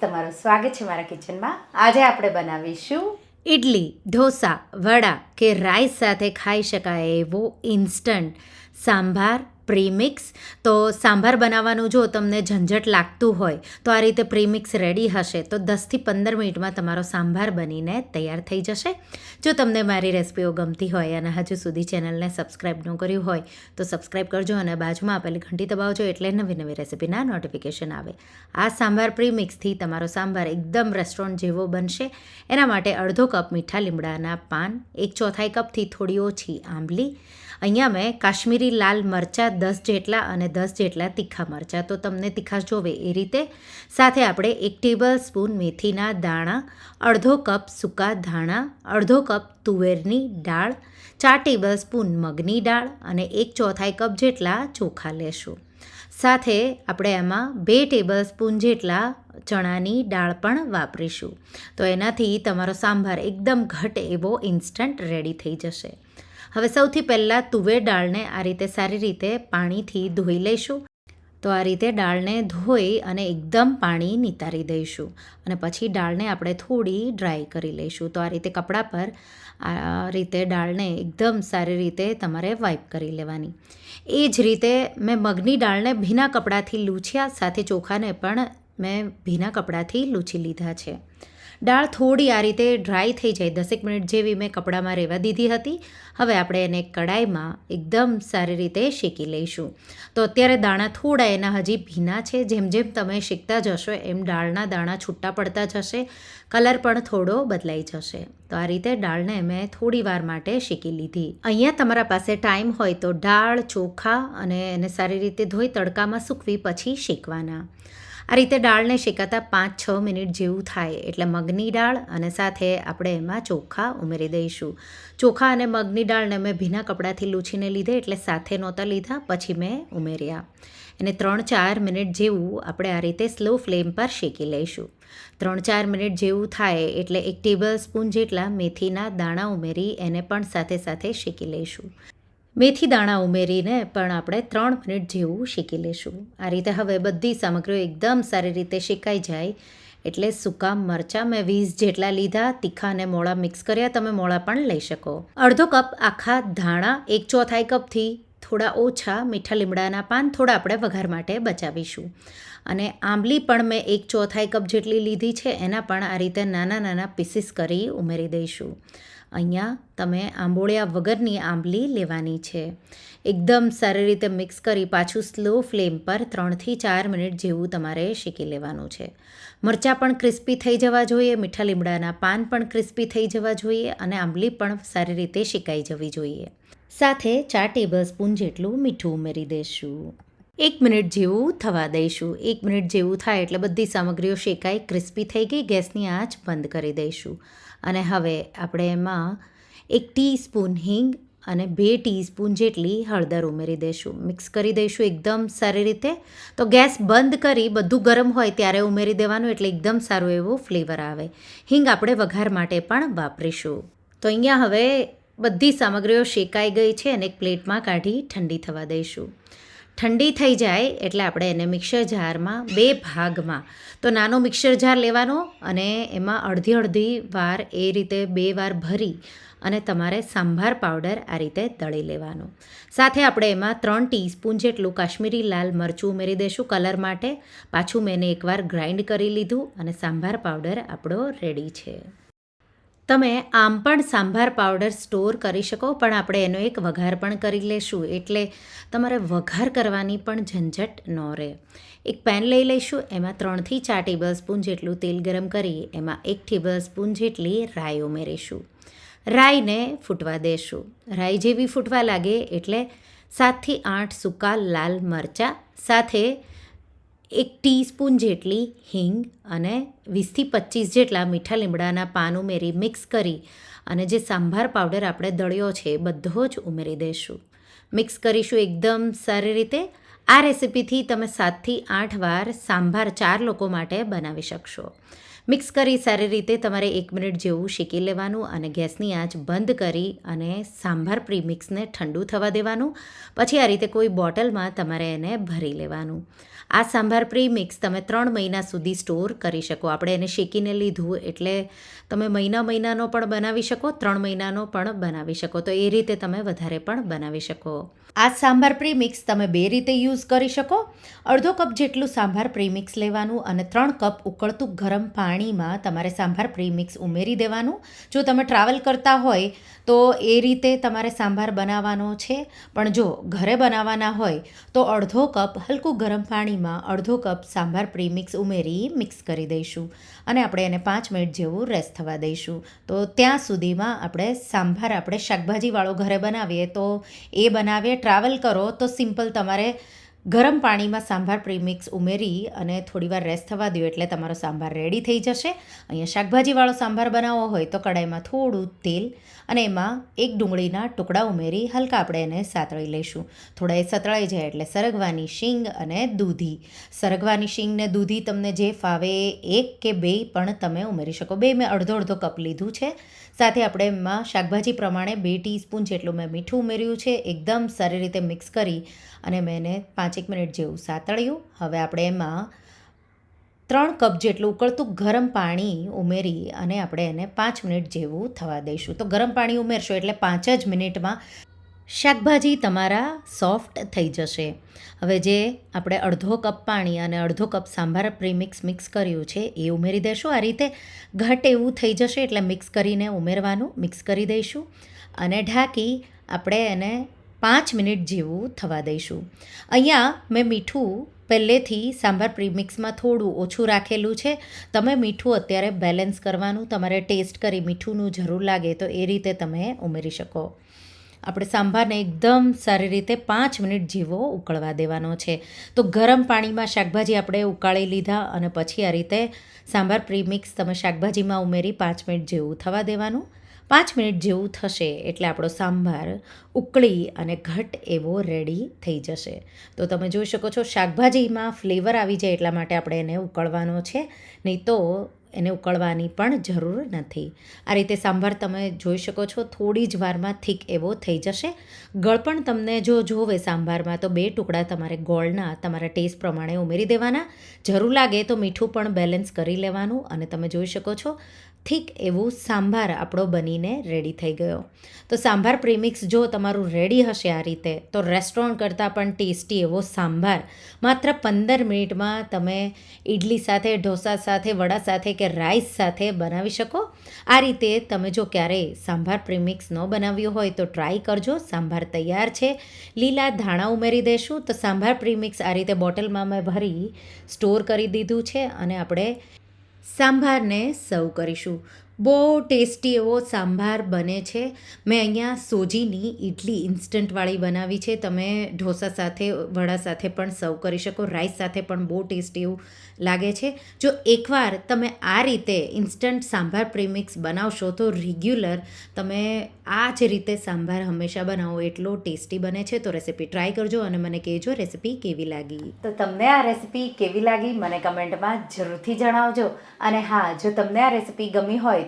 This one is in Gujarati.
તમારું સ્વાગત છે મારા કિચનમાં. આજે આપણે બનાવીશું ઇડલી ઢોસા, વડા કે રાઈસ સાથે ખાઈ શકાય એવો ઇન્સ્ટન્ટ સાંભાર પ્રીમિક્સ. તો સાંભાર બનાવવાનું જો તમને ઝંઝટ લાગતું હોય, તો આ રીતે પ્રીમિક્સ રેડી હશે. તો દસથી પંદર મિનિટમાં તમારો સાંભાર બનીને તૈયાર થઈ જશે. જો તમને મારી રેસિપીઓ ગમતી હોય અને હજુ સુધી ચેનલને સબસ્ક્રાઈબ ન કર્યું હોય, તો સબસ્ક્રાઈબ કરજો અને બાજુમાં આપેલી ઘંટી દબાવજો એટલે નવી નવી રેસિપીના નોટિફિકેશન આવે. આ સાંભાર પ્રીમિક્સથી તમારો સાંભાર એકદમ રેસ્ટોરન્ટ જેવો બનશે. એના માટે અડધો કપ મીઠા લીમડાના પાન, એક ચોથાઈ કપથી થોડી ઓછી આંબલી અહીંયા મેં કાશ્મીરી લાલ મરચાં, દસ જેટલા અને દસ જેટલા તીખા મરચાં. તો તમને તીખાશ જોવે એ રીતે. સાથે આપણે એક ટેબલ સ્પૂન મેથીના દાણા અડધો કપ સૂકા ધાણા, અડધો કપ તુવેરની દાળ, ચાર ટેબલ સ્પૂન મગની દાળ અને એક ચોથાઈ કપ જેટલા ચોખા લેશું. સાથે આપણે એમાં બે ટેબલ સ્પૂન જેટલા ચણાની દાળ પણ વાપરીશું. તો એનાથી તમારો સાંભાર એકદમ ઘટ એવો ઇન્સ્ટન્ટ રેડી થઈ જશે. હવે સૌથી પહેલાં તુવેર દાળને આ રીતે સારી રીતે પાણીથી ધોઈ લઈશું. તો આ રીતે દાળને ધોઈ અને એકદમ પાણી નિતારી દઈશું અને પછી દાળને આપણે થોડી ડ્રાય કરી લઈશું. તો આ રીતે કપડા પર આ રીતે દાળને એકદમ સારી રીતે તમારે વાઇપ કરી લેવાની. એ જ રીતે મેં મગની દાળને ભીના કપડાંથી લૂછ્યા, સાથે ચોખાને પણ મેં ભીના કપડાંથી લૂછી લીધા છે. દાળ થોડી આ રીતે ડ્રાય થઈ જાય, દસેક મિનિટ જેવી મેં કપડામાં રહેવા દીધી હતી. હવે આપણે એને કડાઈમાં એકદમ સારી રીતે શેકી લઈશું. તો અત્યારે દાણા થોડા એના હજી ભીના છે, જેમ જેમ તમે શેકતા જશો એમ દાળના દાણા છૂટા પડતા જશે, કલર પણ થોડો બદલાઈ જશે. તો આ રીતે દાળને મેં થોડી વાર માટે શેકી લીધી. અહીંયા તમારા પાસે ટાઈમ હોય તો દાળ, ચોખા અને એને સારી રીતે ધોઈ તડકામાં સૂકવી પછી શેકવાના. આ રીતે દાળને શેકાતા પાંચ, છ મિનિટ જેવું થાય એટલે મગની દાળ અને સાથે આપણે એમાં ચોખા ઉમેરી દઈશું. ચોખા અને મગની દાળને મેં ભીના કપડાથી લૂછીને લીધે એટલે સાથે નહોતા લીધા, પછી મેં ઉમેર્યા. એને ત્રણ, ચાર મિનિટ જેવું આપણે આ રીતે સ્લો ફ્લેમ પર શેકી લઈશું. ત્રણ, ચાર મિનિટ જેવું થાય એટલે એક ટેબલ સ્પૂન જેટલા મેથીના દાણા ઉમેરી એને પણ સાથે સાથે શેકી લઈશું. મેથી દાણા ઉમેરીને પણ આપણે ત્રણ મિનિટ જેવું શેકી લઈશું આ રીતે હવે બધી સામગ્રીઓ એકદમ સારી રીતે શેકાઈ જાય. એટલે સૂકા મરચાં મેં વીસ જેટલા લીધા, તીખા અને મોળા મિક્સ કર્યા, તમે મોળા પણ લઈ શકો. અડધો કપ આખા ધાણા, એક ચોથાઈ કપથી થોડા ઓછા મીઠા લીમડાના પાન થોડા આપણે વઘાર માટે બચાવીશું. અને આંબલી પણ મેં એક ચોથાઈ કપ જેટલી લીધી છે, એના પણ આ રીતે નાના નાના પીસીસ કરી ઉમેરી દઈશું. અહીંયા તમે આંબોળિયા વગરની આંબલી લેવાની છે. એકદમ સારી રીતે મિક્સ કરી પાછું સ્લો ફ્લેમ પર ત્રણથી ચાર મિનિટ જેવું તમારે શેકી લેવાનું છે. મરચાં પણ ક્રિસ્પી થઈ જવા જોઈએ, મીઠા લીમડાના પાન પણ ક્રિસ્પી થઈ જવા જોઈએ અને આંબલી પણ સારી રીતે શેકાઈ જવી જોઈએ. સાથે ચાર ટેબલ સ્પૂન જેટલું મીઠું ઉમેરી દઈશું એક મિનિટ જેવું થવા દઈશું. એક મિનિટ જેવું થાય એટલે બધી સામગ્રીઓ શેકાઈ, ક્રિસ્પી થઈ ગઈ, ગેસની આંચ બંધ કરી દઈશું. અને હવે આપણે એમાં એક ટીસ્પૂન હિંગ અને બે ટીસ્પૂન જેટલી હળદર ઉમેરી દઈશું. મિક્સ કરી દઈશું એકદમ સારી રીતે. તો ગેસ બંધ કરી બધું ગરમ હોય ત્યારે ઉમેરી દેવાનું એટલે એકદમ સારું એવું ફ્લેવર આવે. હિંગ આપણે વઘાર માટે પણ વાપરીશું. તો અહીંયા હવે બધી સામગ્રીઓ શેકાઈ ગઈ છે અને એક પ્લેટમાં કાઢી ઠંડી થવા દઈશું. ઠંડી થઈ જાય એટલે આપણે એને મિક્સર જારમાં બે ભાગમાં, તો નાનો મિક્સર જાર લેવાનો અને એમાં અડધી અડધી વાર એ રીતે બે વાર ભરી અને તમારે સાંભાર પાવડર આ રીતે દળી લેવાનો. સાથે આપણે એમાં ત્રણ ટીસ્પૂન જેટલું કાશ્મીરી લાલ મરચું ઉમેરી દઈશું કલર માટે. પાછું મેં એકવાર ગ્રાઇન્ડ કરી લીધું અને સાંભાર પાવડર આપણો રેડી છે. તમે આમ પણ સાંભાર પાવડર સ્ટોર કરી શકો, પણ આપણે એનો એક વઘાર પણ કરી લેશું. એટલે તમારે વઘાર કરવાની પણ ઝંઝટ ન રહે. એક પેન લઈ લઈશું, એમાં ત્રણથી ચાર ટેબલ સ્પૂન જેટલું તેલ ગરમ કરી, એમાં એક ટેબલ સ્પૂન જેટલી રાઈ ઉમેરીશું. રાઈને ફૂટવા દેશું. રાઈ જેવી ફૂટવા લાગે એટલે સાતથી આઠ સૂકા લાલ મરચાં, સાથે એક ટીસ્પૂન જેટલી હિંગ અને વીસથી પચીસ જેટલા મીઠા લીમડાના પાન ઉમેરી મિક્સ કરી અને જે સાંભાર પાવડર આપણે દળ્યો છે એ બધો જ ઉમેરી દઈશું. મિક્સ કરીશું એકદમ સારી રીતે. આ રેસિપીથી તમે સાતથી આઠ વાર સાંભાર ચાર લોકો માટે બનાવી શકશો. મિક્સ કરી સારી રીતે તમારે એક મિનિટ જેવું શેકી લેવાનું અને ગેસની આંચ બંધ કરી અને સાંભાર પ્રીમિક્સને ઠંડુ થવા દેવાનું. પછી આ રીતે કોઈ બોટલમાં તમારે એને ભરી લેવાનું. આ સાંભાર પ્રીમિક્સ તમે ત્રણ મહિના સુધી સ્ટોર કરી શકો. આપણે એને શેકીને લીધું એટલે તમે મહિના મહિનાનો પણ બનાવી શકો, ત્રણ મહિનાનો પણ બનાવી શકો. તો એ રીતે તમે વધારે પણ બનાવી શકો. આ સાંભાર પ્રીમિક્સ તમે બે રીતે યુઝ કરી શકો. અડધો કપ જેટલું સાંભાર પ્રીમિક્સ લેવાનું અને ત્રણ કપ ઉકળતું ગરમ પાણીમાં તમારે સાંભાર પ્રીમિક્સ ઉમેરી દેવાનું. જો તમે ટ્રાવેલ કરતા હોય તો એ રીતે તમારે સાંભાર બનાવવાનો છે. પણ જો ઘરે બનાવવાના હોય તો અડધો કપ હલકું ગરમ પાણીમાં અડધો કપ સાંભાર પ્રીમિક્સ ઉમેરી મિક્સ કરી દઈશું. અને આપણે એને પાંચ મિનિટ જેવું રેસ્ટ થવા દઈશું. તો ત્યાં સુધીમાં આપણે સાંભાર આપણે શાકભાજીવાળો ઘરે બનાવીએ તો એ બનાવીએ ટ્રાવેલ કરો તો સિમ્પલ તમારે ગરમ પાણીમાં સાંભાર પ્રીમિક્સ ઉમેરી અને થોડીવાર રેસ્ટ થવા દો એટલે તમારો સાંભાર રેડી થઈ જશે. અહીંયા શાકભાજીવાળો સાંભાર બનાવવો હોય તો કડાઈમાં થોડું તેલ અને એમાં એક ડુંગળીના ટુકડા ઉમેરી હલકા આપણે એને સાતળી લઈશું. થોડા એ સતળાઈ જાય એટલે સરગવાની શીંગ અને દૂધી. સરગવાની શીંગ ને દૂધી તમને જે ફાવે એક કે બે પણ તમે ઉમેરી શકો. બે મેં અડધો અડધો કપ લીધું છે. સાથે આપણે એમાં શાકભાજી પ્રમાણે બે ટીસ્પૂન જેટલું મેં મીઠું ઉમેર્યું છે. એકદમ સારી રીતે મિક્સ કરી અને મેં એને પાંચેક મિનિટ જેવું સાતળ્યું. હવે આપણે એમાં ત્રણ કપ જેટલું ઉકળતું ગરમ પાણી ઉમેરી અને આપણે એને પાંચ મિનિટ જેવું થવા દઈશું. તો ગરમ પાણી ઉમેરશો એટલે પાંચ જ મિનિટમાં શાકભાજી તમારા સોફ્ટ થઈ જશે. હવે જે આપણે અડધો કપ પાણી અને અડધો કપ સાંભાર પ્રીમિક્સ મિક્સ કર્યું છે એ ઉમેરી દઈશું આ રીતે ઘટ એવું થઈ જશે એટલે મિક્સ કરીને ઉમેરવાનું મિક્સ કરી દઈશું. અને ઢાંકી આપણે એને પાંચ મિનિટ જેવું થવા દઈશું. અહીંયા મેં મીઠું પહેલેથી સાંભાર પ્રીમિક્સમાં થોડું ઓછું રાખેલું છે. તમે મીઠું અત્યારે બેલેન્સ કરવાનું, તમારે ટેસ્ટ કરી મીઠુંનું જરૂર લાગે તો એ રીતે તમે ઉમેરી શકો. આપણે સાંભારને એકદમ સારી રીતે પાંચ મિનિટ જેવો ઉકળવા દેવાનો છે. તો ગરમ પાણીમાં શાકભાજી આપણે ઉકાળી લીધા અને પછી આ રીતે સાંભાર પ્રીમિક્સ તમે શાકભાજીમાં ઉમેરી પાંચ મિનિટ જેવું થવા દેવાનું. પાંચ મિનિટ જેવું થશે એટલે આપણો સાંભાર ઉકળી અને ઘટ એવો રેડી થઈ જશે. તો તમે જોઈ શકો છો, શાકભાજીમાં ફ્લેવર આવી જાય એટલા માટે આપણે એને ઉકળવાનો છે, નહીં તો એને ઉકળવાની પણ જરૂર નથી. આ રીતે સાંભાર તમે જોઈ શકો છો, થોડી જ વારમાં થીક એવો થઈ જશે. ગળપણ તમને જો જોવે સાંભારમાં, તો બે ટુકડા તમારે ગોળના, તમારા ટેસ્ટ પ્રમાણે ઉમેરી દેવાના. જરૂર લાગે તો મીઠું પણ બેલેન્સ કરી લેવાનું અને તમે જોઈ શકો છો થીક એવું સાંભાર આપણો બનીને રેડી થઈ ગયો. તો સાંભાર પ્રીમિક્સ જો તમારું રેડી હશે આ રીતે, તો રેસ્ટોરન્ટ કરતાં પણ ટેસ્ટી એવો સાંભાર. માત્ર પંદર મિનિટમાં તમે ઇડલી સાથે, ઢોસા સાથે, વડા સાથે કે રાઈસ સાથે બનાવી શકો. આ રીતે તમે જો ક્યારેય સાંભાર પ્રીમિક્સ ન બનાવ્યું હોય તો ટ્રાય કરજો. સાંભાર તૈયાર છે. લીલા ધાણા ઉમેરી દેશું. તો સાંભાર પ્રીમિક્સ આ રીતે બોટલમાં મેં ભરી સ્ટોર કરી દીધું છે અને આપણે સાંભારને સર્વ કરીશું. બહુ ટેસ્ટી એવો સાંભાર બને છે. મેં અહીંયા સોજીની ઇડલી ઇન્સ્ટન્ટવાળી બનાવી છે. તમે ઢોસા સાથે, વડા સાથે પણ સર્વ કરી શકો. રાઈસ સાથે પણ બહુ ટેસ્ટી એવું લાગે છે. જો એકવાર તમે આ રીતે ઇન્સ્ટન્ટ સાંભાર પ્રીમિક્સ બનાવશો તો રેગ્યુલર તમે આ જ રીતે સાંભાર હંમેશા બનાવો. એટલો ટેસ્ટી બને છે. તો રેસીપી ટ્રાય કરજો અને મને કહેજો રેસીપી કેવી લાગી. તો તમને આ રેસીપી કેવી લાગી? મને કમેન્ટમાં જરૂરથી જણાવજો. અને હા, જો તમને આ રેસીપી ગમી હોય